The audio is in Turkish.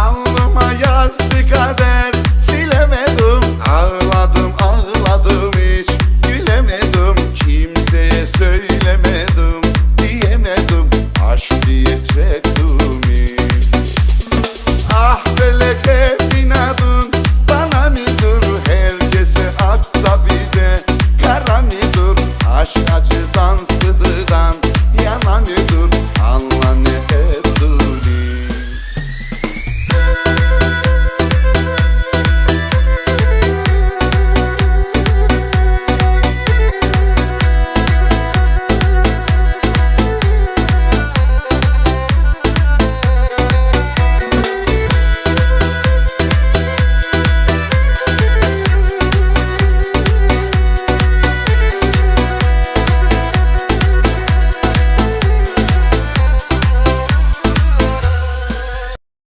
Alnıma yazdı kader